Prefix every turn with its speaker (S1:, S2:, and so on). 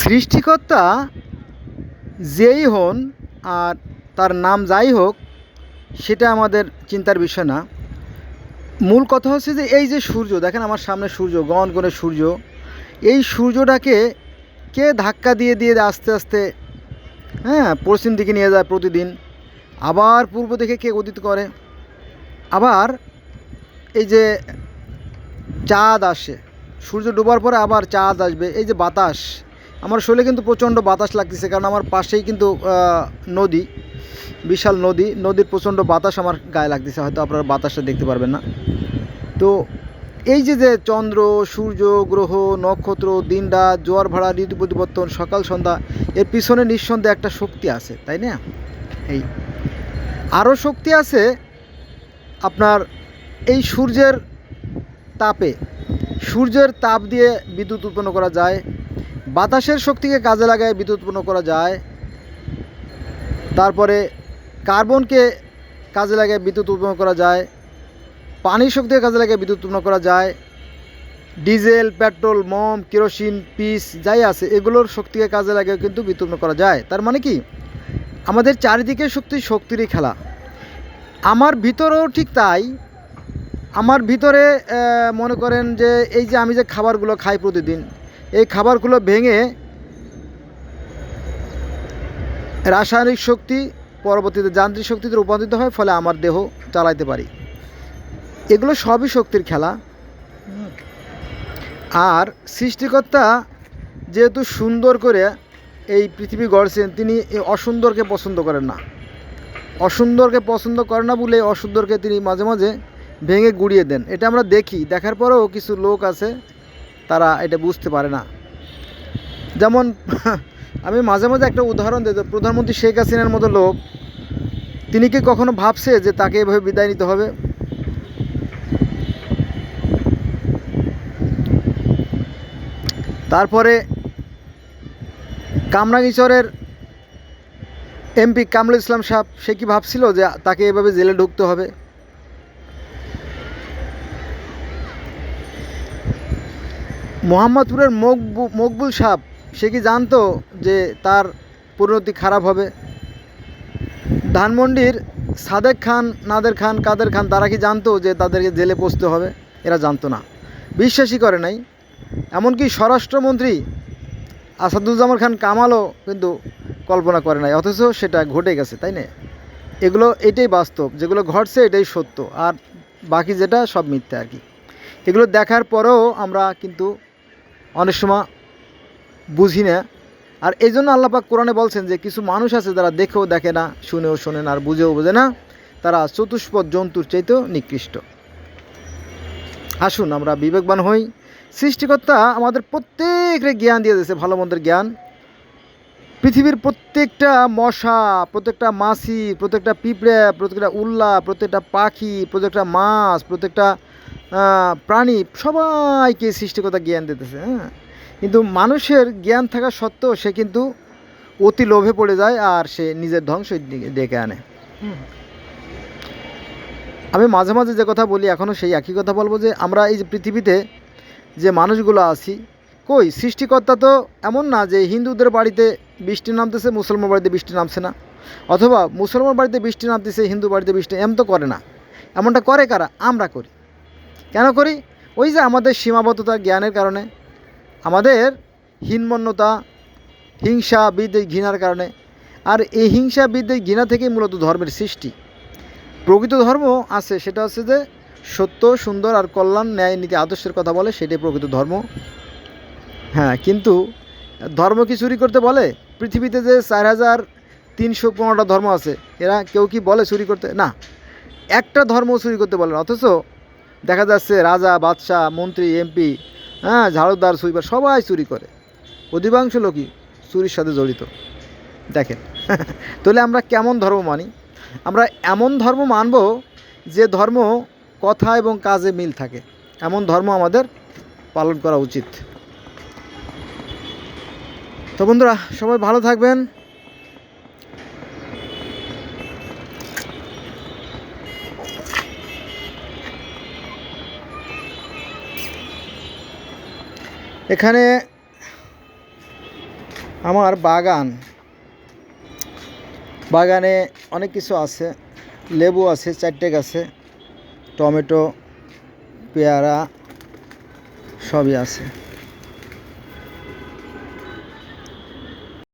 S1: সৃষ্টিকর্তা যেই হন আর তার নাম যাই হোক, সেটা আমাদের চিন্তার বিষয় না। মূল কথা হচ্ছে যে এই যে সূর্য, দেখেন আমার সামনে সূর্য গণ করে সূর্য, এই সূর্যটাকে কে ধাক্কা দিয়ে দিয়ে আস্তে আস্তে হ্যাঁ পশ্চিম দিকে নিয়ে যায় প্রতিদিন, আবার পূর্ব দিকে কে উদিত করে? আবার এই যে চাঁদ আসে, সূর্য ডোবার পরে আবার চাঁদ আসবে, এই যে বাতাস আমার শরীরে কিন্তু প্রচণ্ড বাতাস লাগতেছে, কারণ আমার পাশেই কিন্তু নদী, বিশাল নদী। নদীর প্রচণ্ড বাতাস আমার গায়ে লাগতেছে, হয়তো আপনারা বাতাসটা দেখতে পারবেন না। তো এই যে যে চন্দ্র, সূর্য, গ্রহ, নক্ষত্র দিন রাত জোয়ার ভাড়া, ঋতু পরিবর্তন, সকাল, সন্ধ্যা, এর পিছনে নিঃসন্দেহে একটা শক্তি আছে, তাই না? এই আরও শক্তি আছে আপনার এই সূর্যের তাপে। সূর্যের তাপ দিয়ে বিদ্যুৎ উৎপন্ন করা যায় বাতাসের শক্তিকে কাজে লাগায় বিদ্যুৎ উৎপন্ন করা যায়। তারপরে কার্বনকে কাজে লাগিয়ে বিদ্যুৎ উৎপন্ন করা যায়। পানির শক্তিকে কাজে লাগিয়ে বিদ্যুৎ উৎপন্ন করা যায়। ডিজেল, পেট্রোল, মম, কেরোসিন, পিস, যাই আছে, এগুলোর শক্তিকে কাজে লাগিয়ে কিন্তু উৎপন্ন করা যায়। তার মানে কি? আমাদের চারিদিকে শক্তি, শক্তিরই খেলা। আমার ভিতরেও ঠিক তাই। আমার ভিতরে মনে করেন যে এই যে আমি যে খাবারগুলো খাই প্রতিদিন খাবারগুলো ভেঙে রাসায়নিক শক্তি, পরবর্তীতে যান্ত্রিক শক্তিতে রূপান্তরিত হয়, ফলে আমার দেহ চালাইতে পারি। এগুলো সবই শক্তির খেলা। আর সৃষ্টিকর্তা যেহেতু সুন্দর করে এই পৃথিবী গড়ছেন, তিনি এই অসুন্দরকে পছন্দ করেন না। অসুন্দরকে পছন্দ করেন না বলে অসুন্দরকে তিনি মাঝে মাঝে ভেঙে গুড়িয়ে দেন। এটা আমরা দেখি। দেখার পরেও কিছু লোক আছে তারা এটা বুঝতে পারে না। যেমন, আমি মাঝে মাঝে একটা উদাহরণ দিই প্রধানমন্ত্রী শেখ হাসিনার মতো লোক, তিনি কি কখনো ভাবছে যে তাকে এভাবে বিদায় নিতে হবে? তারপরে কামরাঙ্গিচরের এমপি কামরুল ইসলাম সাহেব, সে কি ভাবছিল যে তাকে এভাবে জেলে ঢুকতে হবে? মোহাম্মদপুরের মকবু, মকবুল সাহেব, সে কি জানতো যে তার পরিণতি খারাপ হবে? ধানমন্ডির সাদেক খান, নাদের খান, কাদের খান, তারা কি জানতো যে তাদেরকে জেলে পৌঁছতে হবে? এরা জানতো না। বিশ্বাসই করে নাই। এমনকি স্বরাষ্ট্রমন্ত্রী আসাদুজ্জামান খান কামালও কিন্তু কল্পনা করে নাই, অথচ সেটা ঘটে গেছে, তাই না? এগুলো, এটাই বাস্তব, যেগুলো ঘটছে এটাই সত্য, আর বাকি যেটা সব মিথ্যা আর কি। এগুলো দেখার পরেও আমরা কিন্তু অনেক সময় বুঝি না। আর এই জন্য আল্লাপাক কোরআনে বলছেন যে, কিছু মানুষ আছে যারা দেখেও দেখে না, শুনেও শোনে না, আর বুঝেও বোঝে না। তারা চতুষ্পদ জন্তুর চাইতেও নিকৃষ্ট। আসুন আমরা বিবেকবান হই। সৃষ্টিকর্তা আমাদের প্রত্যেকরে জ্ঞান দিয়ে দিয়েছে, ভালো মন্দের জ্ঞান। পৃথিবীর প্রত্যেকটা মশা, প্রত্যেকটা মাছি, প্রত্যেকটা পিঁপড়ে, প্রত্যেকটা উল্লা, প্রত্যেকটা পাখি, প্রত্যেকটা মাছ, প্রত্যেকটা প্রাণী সবাইকে সৃষ্টিকর্তা জ্ঞান দিতেছে হ্যাঁ? কিন্তু মানুষের জ্ঞান থাকা সত্ত্বেও সে কিন্তু অতি লোভে পড়ে যায় আর সে নিজের ধ্বংস ডেকে আনে। আমি মাঝে মাঝে যে কথা বলি এখনও সেই একই কথা বলব যে আমরা এই যে পৃথিবীতে যে মানুষগুলো আছি কই? সৃষ্টিকর্তা তো এমন না যে হিন্দুদের বাড়িতে বৃষ্টি নামতেছে মুসলমান বাড়িতে বৃষ্টি নামছে না। অথবা মুসলমান বাড়িতে বৃষ্টি নামতেছে হিন্দু বাড়িতে বৃষ্টি এমন তো করে না। এমনটা করে কারা? আমরা করি। কেন করি? ওই যে আমাদের সীমাবদ্ধতা জ্ঞানের কারণে, আমাদের হীনমন্যতা, হিংসা, বিদ্বেষ ঘৃণার কারণে। আর এই হিংসা, বিদ্বেষ ঘৃণা থেকেই মূলত ধর্মের সৃষ্টি। প্রকৃত ধর্ম আছে, সেটা হচ্ছে যে সত্য, সুন্দর আর কল্যাণ, ন্যায়, নীতি, আদর্শের কথা বলে, সেটাই প্রকৃত ধর্ম। হ্যাঁ কিন্তু ধর্ম কি চুরি করতে বলে? পৃথিবীতে যে চার হাজার তিনশো পনেরোটা ধর্ম আছে, এরা কেউ কি বলে চুরি করতে? না, একটা ধর্ম চুরি করতে বলে অথচ দেখা যাচ্ছে রাজা, বাদশাহ, মন্ত্রী এমপি হ্যাঁ ঝাড়ুদার সুইপার, সবাই চুরি করে। অধিকাংশ লোকই চুরির সাথে জড়িত। দেখেন, তাহলে আমরা কেমন ধর্ম মানি? আমরা এমন ধর্ম মানব যে ধর্ম কথা এবং কাজে মিল থাকে। এমন ধর্ম আমাদের পালন করা উচিত। তো বন্ধুরা, সবাই ভালো থাকবেন। এখানে আমার বাগান। বাগানে অনেক কিছু আছে। লেবু আছে, চারটে গাছে। টমেটো, পেয়ারা সবই আছে।